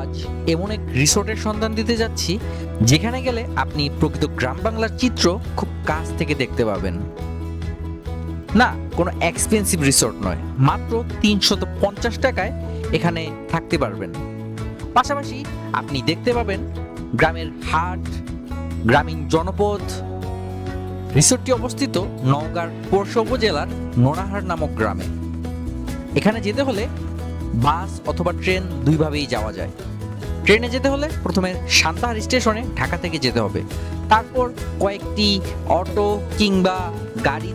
আজ এমন এক রিসোর্টের সন্ধান দিতে যাচ্ছি, যেখানে গেলে আপনি প্রকৃত গ্রাম বাংলার চিত্র খুব কাছ থেকে দেখতে পাবেন। না, কোনো এক্সপেন্সিভ রিসোর্ট নয়, মাত্র তিনশত পঞ্চাশ টাকায় এখানে থাকতে পারবেন। পাশাপাশি আপনি দেখতে পাবেন গ্রামের হাট, গ্রামীণ জনপদ। রিসোর্টটি অবস্থিত নওগাঁর পোরশা উপজেলার নোনাহার নামক গ্রামে। এখানে যেতে হলে বাস অথবা ট্রেন দুইভাবেই যাওয়া যায়। ট্রেনে যেতে হলে প্রথমে সান্তাহার স্টেশনে ঢাকা থেকে যেতে হবে। তারপর কয়েকটি অটো কিংবা গাড়ি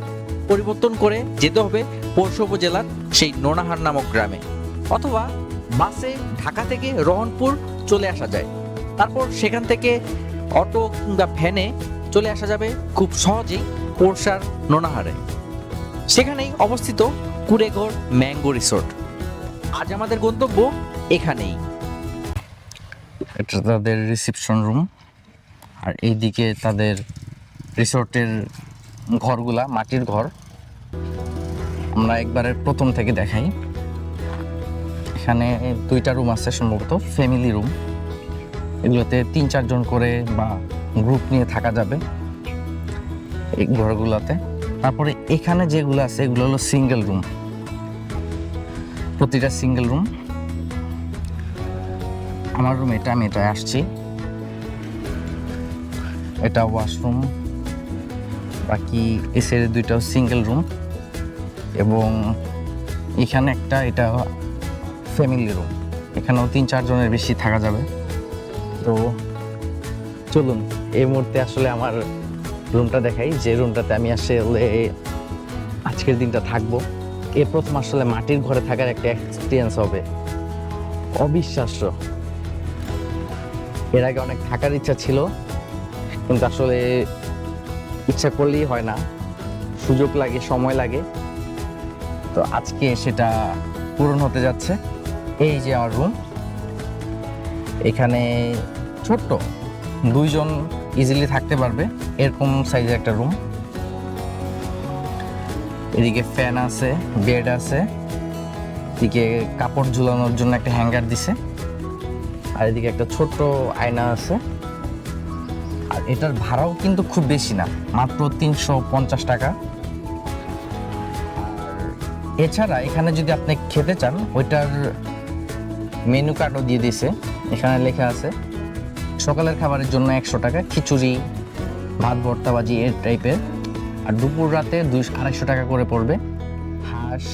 পরিবর্তন করে যেতে হবে পরশু উপজেলার সেই নোনাহার নামক গ্রামে। অথবা বাসে ঢাকা থেকে রহনপুর চলে আসা যায়। তারপর সেখান থেকে অটো কিংবা ভ্যানে চলে আসা যাবে খুব সহজেই পোরশার নোনাহারে। সেখানেই অবস্থিত কুড়েঘর ম্যাঙ্গো রিসোর্ট। আজ আমাদের গন্তব্য এখানেই। এটা তাদের রিসেপশন রুম আর এইদিকে তাদের রিসোর্টের ঘরগুলা, মাটির ঘর। আমরা একবারের প্রথম থেকে দেখাই। এখানে দুইটা রুম আছে সম্ভবত ফ্যামিলি রুম এগুলোতে তিন চারজন করে বা গ্রুপ নিয়ে থাকা যাবে এই ঘরগুলোতে। তারপরে এখানে যেগুলো আছে, এগুলো হলো সিঙ্গেল রুম প্রতিটা সিঙ্গেল রুম আমার রুম এটা, আমি এটায় আসছি। এটা ওয়াশরুম বাকি এসের দুইটাও সিঙ্গেল রুম এবং এখানে একটা, এটা ফ্যামিলি রুম এখানেও তিন চারজনের বেশি থাকা যাবে। তো চলুন, এই মুহূর্তে আসলে আমার রুমটা দেখাই। যে রুমটাতে আমি আসলে আজকের দিনটা থাকব। এ প্রথম আসলে মাটির ঘরে থাকার একটা এক্সপিরিয়েন্স হবে। অবিশ্বাস্য। এর আগে অনেক থাকার ইচ্ছা ছিল, কিন্তু আসলে ইচ্ছা করলেই হয় না। সুযোগ লাগে, সময় লাগে। তো আজকে সেটা পূরণ হতে যাচ্ছে। এই যে আমার রুম এখানে ছোট্ট দুইজন ইজিলি থাকতে পারবে, এরকম সাইজের একটা রুম এদিকে ফ্যান আছে বেড আছে, এদিকে কাপড় ঝুলানোর জন্য একটা হ্যাঙ্গার দিছে, আর এদিকে একটা ছোট্ট আয়না আছে। আর এটার ভাড়াও কিন্তু খুব বেশি না, মাত্র তিনশো পঞ্চাশ টাকা। এছাড়া এখানে যদি আপনি খেতে চান, ওইটার মেনু কার্ডও দিয়ে দিছে এখানে লেখা আছে, সকালের খাবারের জন্য একশো টাকা, খিচুড়ি, ভাত, ভর্তা, ভাজি, এর টাইপের আর দুপুর রাতে দুইশো আড়াইশো টাকা করে পড়বে। হাঁস,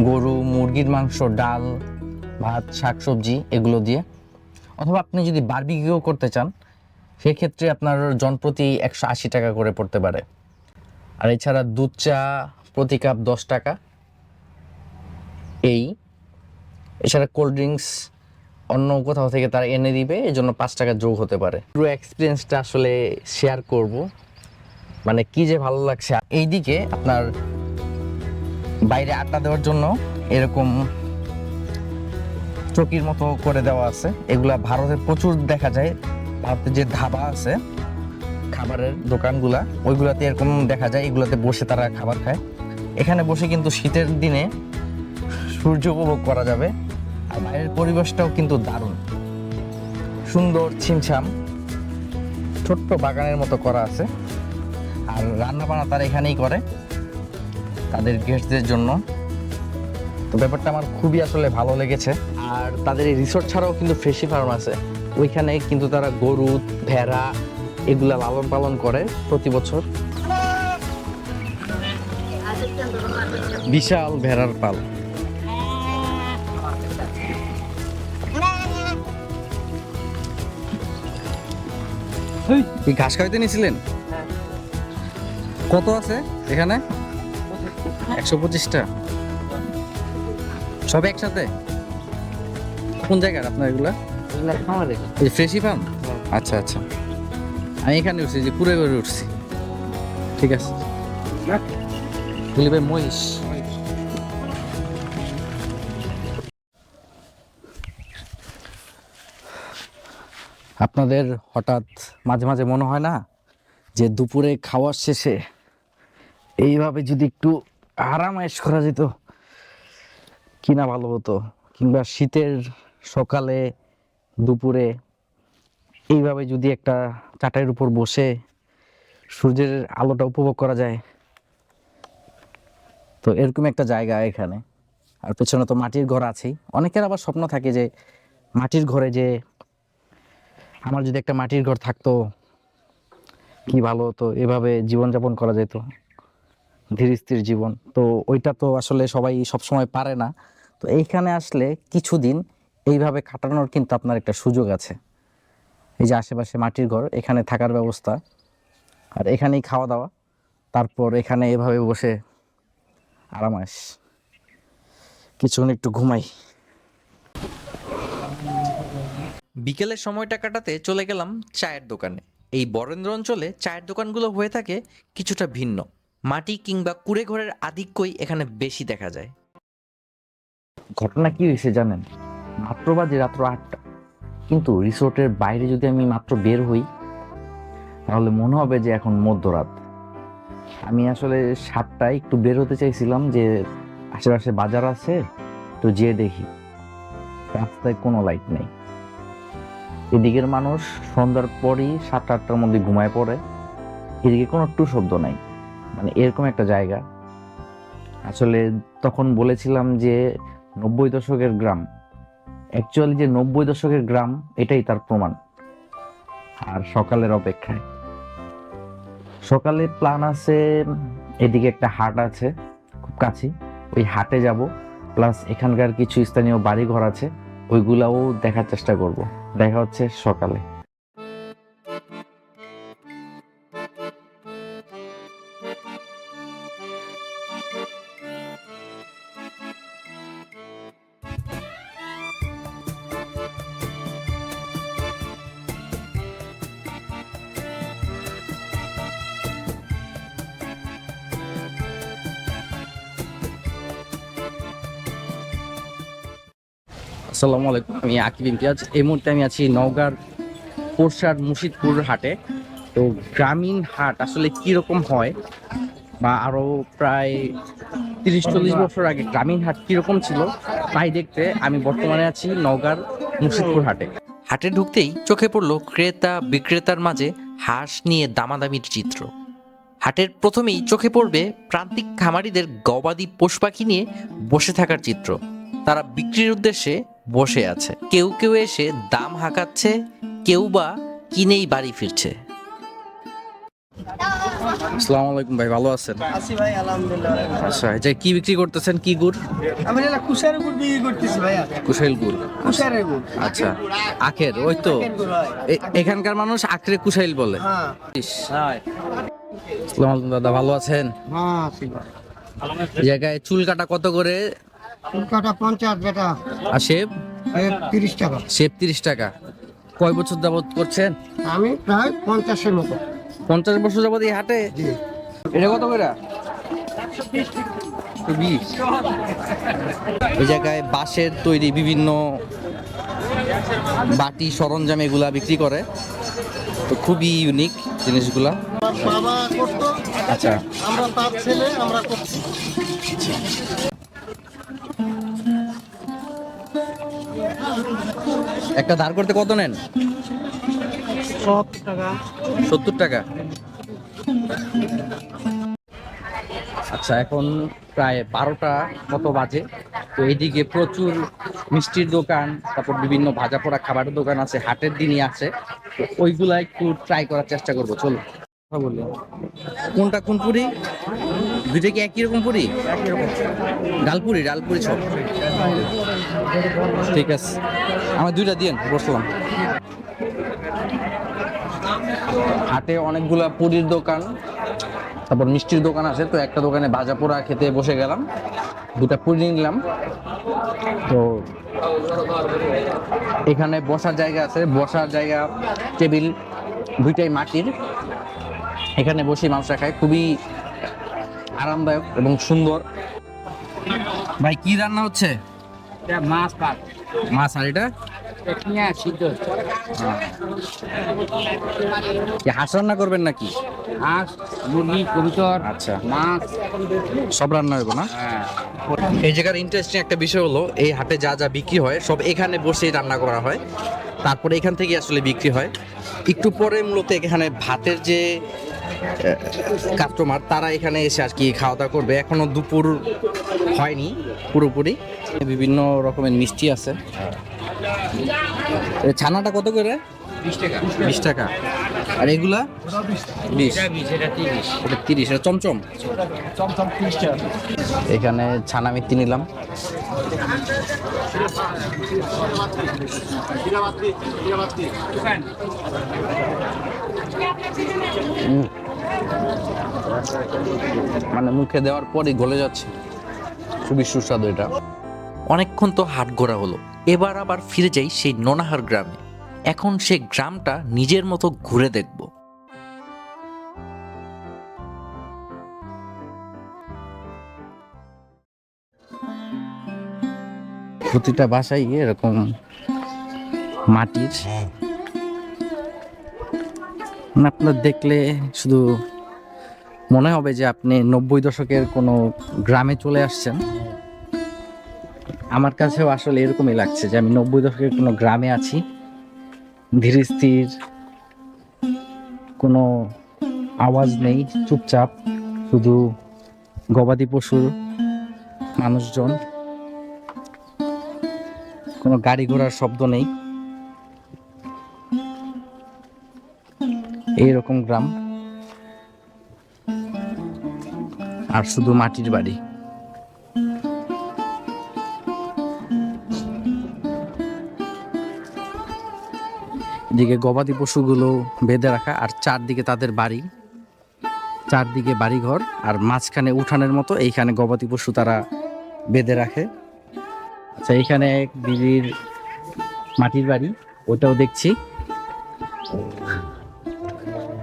গরু, মুরগির মাংস, ডাল, ভাত শাকসবজি এগুলো দিয়ে। অথবা আপনি যদি বারবিকিউ করতে চান, সেক্ষেত্রে আপনার জনপ্রতি একশো আশি টাকা করে পড়তে পারে। আর এছাড়া দুধ, চা প্রতি কাপ দশ টাকা। এই, এছাড়া কোল্ড ড্রিঙ্কস অন্য কোথাও থেকে তারা এনে দিবে এই জন্য পাঁচ টাকা যোগ হতে পারে। পুরো এক্সপিরিয়েন্সটা আসলে শেয়ার করব। মানে কি যে ভালো লাগছে। এইদিকে আপনার বাইরে আড্ডা দেওয়ার জন্য এরকম চকির মতো করে দেওয়া আছে। এগুলা ভারতে প্রচুর দেখা যায়। ভারতে যে ধাবা আছে, খাবারের দোকানগুলা, ওইগুলাতে এরকম দেখা যায়। এগুলাতে বসে তারা খাবার খায়। এখানে বসে কিন্তু শীতের দিনে সূর্য উপভোগ করা যাবে। আর বাইরের পরিবেশটাও কিন্তু দারুণ। সুন্দর ছিমছাম। ছোট্ট বাগানের মতো করা আছে। আর রান্না বান্না তারা এখানেই করে তাদের গেস্টদের জন্য। তো ব্যাপারটা আমার খুবই আসলে ভালো লেগেছে। আর তাদের এই রিসোর্ট ছাড়াও কিন্তু ফ্রেশি ফার্ম আছে। ওইখানে কিন্তু তারা গরু, ভেড়া এগুলা লালন পালন করে প্রতি বছর। বিশাল ভেড়ার পাল। ঘাস খাইতে নিয়েছিলেন কত আছে এখানে? একশো পঁচিশটা। সব একসাথে? কোন জায়গার আপনার এগুলা? ফ্রেশি ফার্ম? আচ্ছা আচ্ছা। আমি এখানে উঠছি, যে কুড়ে করে উঠছি। ঠিক আছে। ভাই মহিষ। আপনাদের হঠাৎ মাঝে মাঝে মনে হয় না যে দুপুরে খাওয়ার শেষে এইভাবে যদি একটু আরামায়েশ করা যেত, কি না ভালো হতো? কিংবা শীতের সকালে, দুপুরে এইভাবে যদি একটা চাটাইয়ের উপর বসে সূর্যের আলোটা উপভোগ করা যায়, তো এরকম একটা জায়গা এখানে। আর পেছনে তো মাটির ঘর আছেই। অনেকের আবার স্বপ্ন থাকে যে মাটির ঘরে যে আমার যদি একটা মাটির ঘর থাকতো, কি ভালো হতো? এভাবে জীবনযাপন করা যেত। ধীর স্থির জীবন। তো ওইটা তো আসলে সবাই সবসময় পারে না। তো এইখানে আসলে কিছুদিন এইভাবে কাটানোর কিন্তু আপনার একটা সুযোগ আছে। এই যে আশেপাশে মাটির ঘর, এখানে থাকার ব্যবস্থা। আর এখানেই খাওয়া দাওয়া, তারপর এখানে এভাবে বসে আরামাস। কিছুক্ষণ একটু ঘুমাই। বিকেলের সময়টা কাটাতে চলে গেলাম চায়ের দোকানে। এই বরেন্দ্র অঞ্চলে চায়ের দোকানগুলো হয়ে থাকে কিছুটা ভিন্ন। মাটি কিংবা কুড়ে ঘরের আধিক্যই এখানে বেশি দেখা যায়। ঘটনা কি হয়েছে জানেন? মাত্র বাজে রাত্র আটটা। কিন্তু রিসোর্টের বাইরে যদি আমি মাত্র বের হই, তাহলে মনে হবে যে এখন মধ্যরাত। আমি আসলে সাতটায় একটু বের হতে চাইছিলাম যে আশেপাশে বাজার আছে, তো যেয়ে দেখি। রাস্তায় কোনো লাইট নেই। এদিকের মানুষ সন্ধ্যার পরই সাতটা আটটার মধ্যে ঘুমায় পড়ে। এদিকে কোনো টু শব্দ নাই। মানে এরকম একটা জায়গা। আসলে তখন বলেছিলাম যে নব্বই দশকের গ্রাম অ্যাকচুয়ালি যে নব্বই দশকের গ্রাম, এটাই তার প্রমাণ। আর সকালের অপেক্ষায়। সকালে প্ল্যান আছে, এদিকে একটা হাট আছে, খুব কাছে ওই হাটে যাব প্লাস এখানকার কিছু স্থানীয় বাড়ি ঘর আছে, ওইগুলাও দেখার চেষ্টা করব। দেখা হচ্ছে সকালে। আসসালামু আলাইকুম, আমি আকিব ইমতিয়াজ। এই মুহূর্তে আমি আছি নওগাঁর পোরশার মুর্শিদপুর হাটে। তো গ্রামীণ হাট আসলে কীরকম হয় বা আরও প্রায় তিরিশ চল্লিশ বছর আগে গ্রামীণ হাট কীরকম ছিল, তাই দেখতে আমি বর্তমানে আছি নওগাঁর মুর্শিদপুর হাটে। হাটে ঢুকতেই চোখে পড়ল ক্রেতা বিক্রেতার মাঝে হাঁস নিয়ে দামাদামির চিত্র। হাটের প্রথমেই চোখে পড়বে প্রান্তিক খামারিদের গবাদি পশু পাখি নিয়ে বসে থাকার চিত্র। তারা বিক্রির উদ্দেশ্যে বসে আছে। কেউ কেউ এসে দাম হাঁকাচ্ছে কেউ বা কিনেই বাড়ি ফিরছে। আসসালামু আলাইকুম ভাই ভালো আছেন? আছি ভাই আলহামদুলিল্লাহ। আচ্ছা এটা কি বিক্রি করতেছেন কি গুড়? আমি এটা কুষারের গুড় বিক্রি করতেছি ভাইয়া। কুশাইল গুড়। কুষারের গুড়। আচ্ছা আখের ওই তো। এখানকার মানুষ আখরে কুশাইল বলে। হ্যাঁ। আসসালামু আলাইকুম দাদা ভালো আছেন? হ্যাঁ আছি জায়গায় চুল কাটা কত করে? কলকাতা পঞ্চায়েত বেটা। আর শেপ? তিরিশ টাকা। শেপ তিরিশ টাকা। কয় বছর যাবত করছেন? আমি প্রায় পঞ্চাশের মতো। পঞ্চাশ বছর যাবত এই হাটে? এটা কত করে? এই জায়গায় বাঁশের তৈরি বিভিন্ন বাটি সরঞ্জাম এগুলা বিক্রি করে। তো খুবই ইউনিক জিনিসগুলা। আচ্ছা। আমরা তার ছেলে আমরা একটা ধার করতে কত নেন? সত্তর টাকা। আচ্ছা এখন প্রায় বারোটা মতো বাজে। তো এইদিকে প্রচুর মিষ্টির দোকান তারপর বিভিন্ন ভাজা পোড়া খাবারের দোকান আছে হাটের দিনই আছে। তো ওইগুলা একটু ট্রাই করার চেষ্টা করব চলো। কথা বলি। কোনটা কোন পুরি? দুইটা কি একই রকম পুরি। ডালপুরি ডালপুরি সব। ঠিক আছে। আমার দুইটা দিন বসলাম। হাটে অনেকগুলা পুরীর দোকান, তারপর মিষ্টির দোকান আছে, তো একটা দোকানে ভাজা পোড়া খেতে বসে গেলাম। দুটা পুরি নিলাম। তো এখানে বসার জায়গা আছে, বসার জায়গা, টেবিল দুইটাই মাটির। এখানে বসে মানুষরা খায় খুবই আরামদায়ক এবং সুন্দর। ভাই, কি রান্না হচ্ছে? মাছ পাক মাছ আর এটা? সিদ্ধ। কি হাঁস রান্না করবেন নাকি? হাঁস মুরগি কবুতর আচ্ছা। মাছ। সব রান্না হইব না? হ্যাঁ। এই জায়গার ইন্টারেস্টিং একটা বিষয় হলো এই হাটে যা যা বিক্রি হয় সব এখানে বসেই রান্না করা হয়। তারপরে এখান থেকে আসলে বিক্রি হয়। একটু পরে মূলত এখানে ভাতের যে কাস্টমার তারা এখানে এসে আর কি খাওয়া দাওয়া করবে। এখনও দুপুর হয়নি পুরোপুরি। বিভিন্ন রকমের মিষ্টি আছে। ছানাটা কত করে? বিশ টাকা। আর এগুলা? বিশ। এটা তিরিশ। এটা তিরিশ এটা চমচম। চমচম ত্রিশ টাকা। এখানে ছানা মিত্তি নিলাম। উম। মানে মুখে দেওয়ার পরই গলে যাচ্ছে। খুবই সুস্বাদু এটা। অনেকক্ষণ তো হাট ঘোরা হলো। এবার আবার ফিরে যাই সেই নোনাহার গ্রামে। এখন সেই গ্রামটা নিজের মতো ঘুরে দেখব। প্রতিটা বাসায় এরকম মাটির মানে আপনার দেখলে শুধু মনে হবে যে আপনি নব্বই দশকের কোনো গ্রামে চলে আসছেন। আমার কাছেও আসলে এরকমই লাগছে যে আমি নব্বই দশকের কোনো গ্রামে আছি। ধীরে স্থির, কোনো আওয়াজ নেই, চুপচাপ, শুধু গবাদি পশুর মানুষজন। কোনো গাড়ি ঘোড়ার শব্দ নেই। এইরকম গ্রাম। আর শুধু মাটির বাড়ি। এদিকে গবাদি পশুগুলো বেঁধে রাখা আর চারদিকে তাদের বাড়ি। চারদিকে বাড়িঘর আর মাঝখানে উঠানের মতো এইখানে গবাদি পশু তারা বেঁধে রাখে। আচ্ছা এইখানে এক দিদির মাটির বাড়ি ওটাও দেখছি।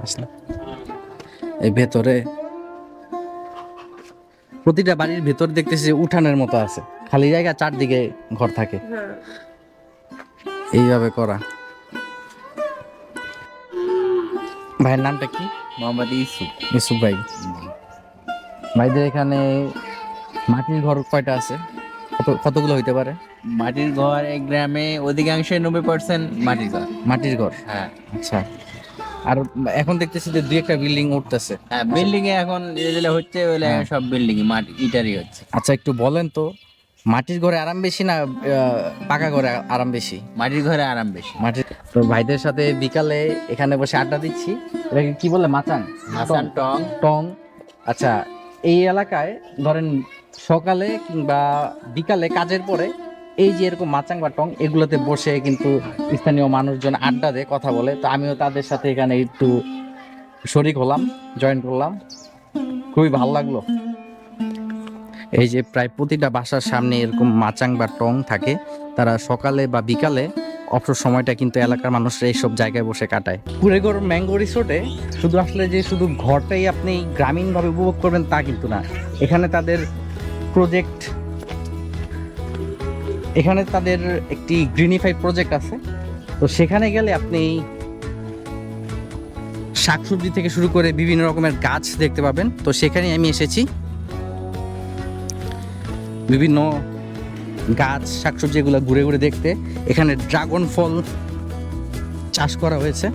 আসলাম। এই ভেতরে প্রতিটা বাড়ির ভেতর দেখতেছি যে উঠানের মতো আছে। খালি জায়গা চারদিকে ঘর থাকে। এইভাবে করা। ভাইয়ের নামটা কি? মোহাম্মদ ভাই। ভাইদের এখানে মাটির ঘর কয়টা আছে? কত কতগুলো হইতে পারে? মাটির ঘর এই গ্রামে অধিকাংশ নব্বই পার্সেন্ট মাটির ঘর। মাটির ঘর? হ্যাঁ। আচ্ছা। আর এখন দেখতেছি যে দুই একটা বিল্ডিং উঠতেছে। হ্যাঁ বিল্ডিং এ এখন যেগুলো হচ্ছে ওগুলো হ্যাঁ। সব বিল্ডিং মাটি ইটারই হচ্ছে। আচ্ছা একটু বলেন তো মাটির ঘরে আরাম বেশি না পাকা ঘরে আরাম বেশি? মাটির ঘরে আরাম বেশি। মাটির তো ভাইদের সাথে বিকালে এখানে বসে আড্ডা দিচ্ছি। এটাকে কি বলে মাচান মাচান টং। টং। আচ্ছা এই এলাকায় ধরেন সকালে কিংবা বিকালে কাজের পরে এই যে এরকম মাচাং বা টং, এগুলোতে বসে কিন্তু স্থানীয় মানুষজন আড্ডা দেয়, কথা বলে। তো আমিও তাদের সাথে এখানে একটু শরিক হলাম জয়েন করলাম। খুবই ভালো লাগল। এই যে প্রায় প্রতিটা বাসার সামনে এরকম মাচাং বা টং থাকে। তারা সকালে বা বিকালে অবসর সময়টা কিন্তু এলাকার মানুষরা এইসব জায়গায় বসে কাটায়। কুড়েগড় ম্যাঙ্গো রিসোর্টে শুধু আসলে যে শুধু ঘরটাই আপনি গ্রামীণভাবে উপভোগ করবেন তা কিন্তু না। এখানে তাদের প্রজেক্ট এখানে তাদের একটি গ্রিনিফাই প্রজেক্ট আছে। তো সেখানে গেলে আপনি শাকসবজি থেকে শুরু করে বিভিন্ন রকমের গাছ দেখতে পাবেন। তো সেখানে আমি এসেছি। বিভিন্ন গাছ, শাকসবজি এগুলো ঘুরে ঘুরে দেখতে। এখানে ড্রাগন ফল চাষ করা হয়েছে।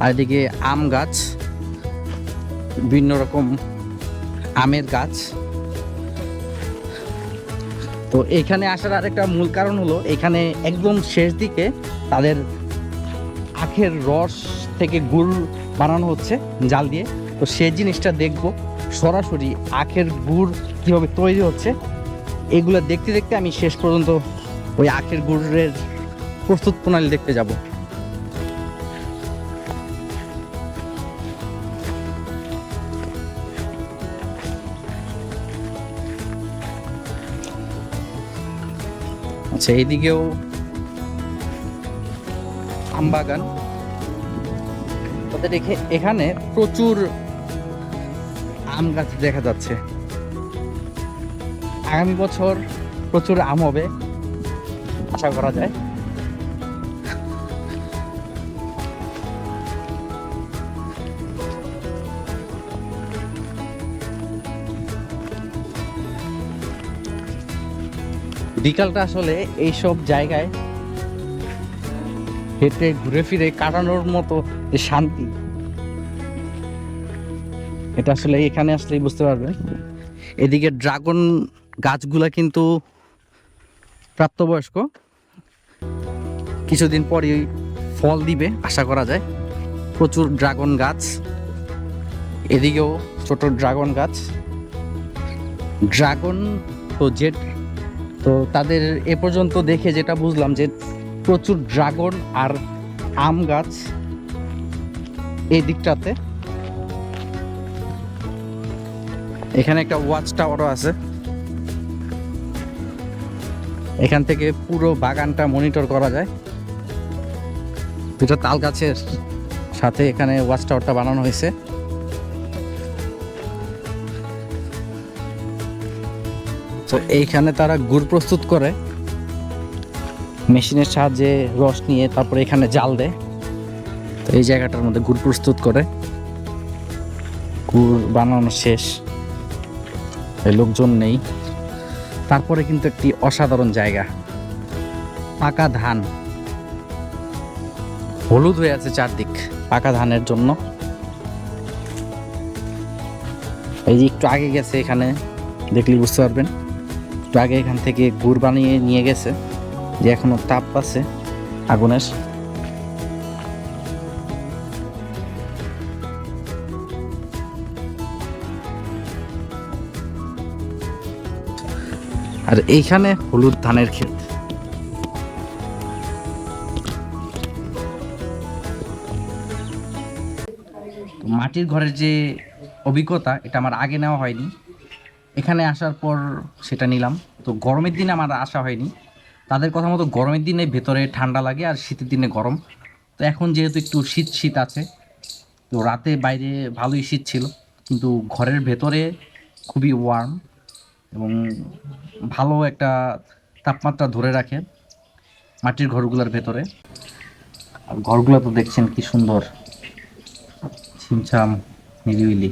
আর এদিকে আম গাছ, বিভিন্ন রকম আমের গাছ। তো এখানে আসার আরেকটা মূল কারণ হলো, এখানে একদম শেষ দিকে তাদের আখের রস থেকে গুড় বানানো হচ্ছে, জাল দিয়ে। তো সেই জিনিসটা দেখব, সরাসরি আখের গুড় কীভাবে তৈরি হচ্ছে। এগুলো দেখতে দেখতে আমি শেষ পর্যন্ত ওই আখের গুড়ের প্রস্তুত প্রণালী দেখতে যাব। আচ্ছা এইদিকেও বাগান তাদের এখে- এখানে প্রচুর আম গাছ দেখা যাচ্ছে। আগামী বছর প্রচুর আম হবে, আশা করা যায়। বিকালটা আসলে এইসব জায়গায় হেঁটে ঘুরে ফিরে কাটানোর মতো যে শান্তি। এটা আসলে এখানে আসলেই বুঝতে পারবেন। এদিকে ড্রাগন গাছগুলা কিন্তু প্রাপ্তবয়স্ক। কিছুদিন পরই ফল দিবে, আশা করা যায়। প্রচুর ড্রাগন গাছ। এদিকেও ছোট ড্রাগন গাছ। ড্রাগন তো জেট তো তাদের এ পর্যন্ত দেখে যেটা বুঝলাম যে প্রচুর ড্রাগন আর আম গাছ এই দিকটাতে। এখানে একটা ওয়াচ টাওয়ারও আছে। এখান থেকে পুরো বাগানটা মনিটর করা যায়। দুটো তাল গাছের সাথে এখানে ওয়াচ টাওয়ারটা বানানো হয়েছে। এইখানে তারা গুড় প্রস্তুত করে। মেশিনের সাহায্যে রস নিয়ে তারপরে এখানে জাল দেয়। তো এই জায়গাটার মধ্যে গুড় প্রস্তুত করে। গুড় বানানো শেষ। লোকজন নেই। তারপরে কিন্তু একটি অসাধারণ জায়গা। পাকা ধান। হলুদ হয়ে আছে চারদিক পাকা ধানের জন্য। এই যে একটু আগে গেছে এখানে, দেখলে বুঝতে পারবেন। একটু আগে এখান থেকে গুড় বানিয়ে নিয়ে গেছে, যে এখনও তাপ আছে, আগুনের। আর এইখানে হলুদ ধানের ক্ষেত। মাটির ঘরের যে অভিজ্ঞতা, এটা আমার আগে নেওয়া হয়নি। এখানে আসার পর সেটা নিলাম। তো গরমের দিনে আমার আসা হয়নি। তাদের কথা মতো গরমের দিনে ভেতরে ঠান্ডা লাগে আর শীতের দিনে গরম। তো এখন যেহেতু একটু শীত শীত আছে, তো রাতে বাইরে ভালোই শীত ছিল। কিন্তু ঘরের ভেতরে খুবই ওয়ার্ম এবং ভালো একটা তাপমাত্রা ধরে রাখে মাটির ঘরগুলোর ভেতরে। আর ঘরগুলো তো দেখছেন কি সুন্দর। ছিমছাম, নিরিবিলি।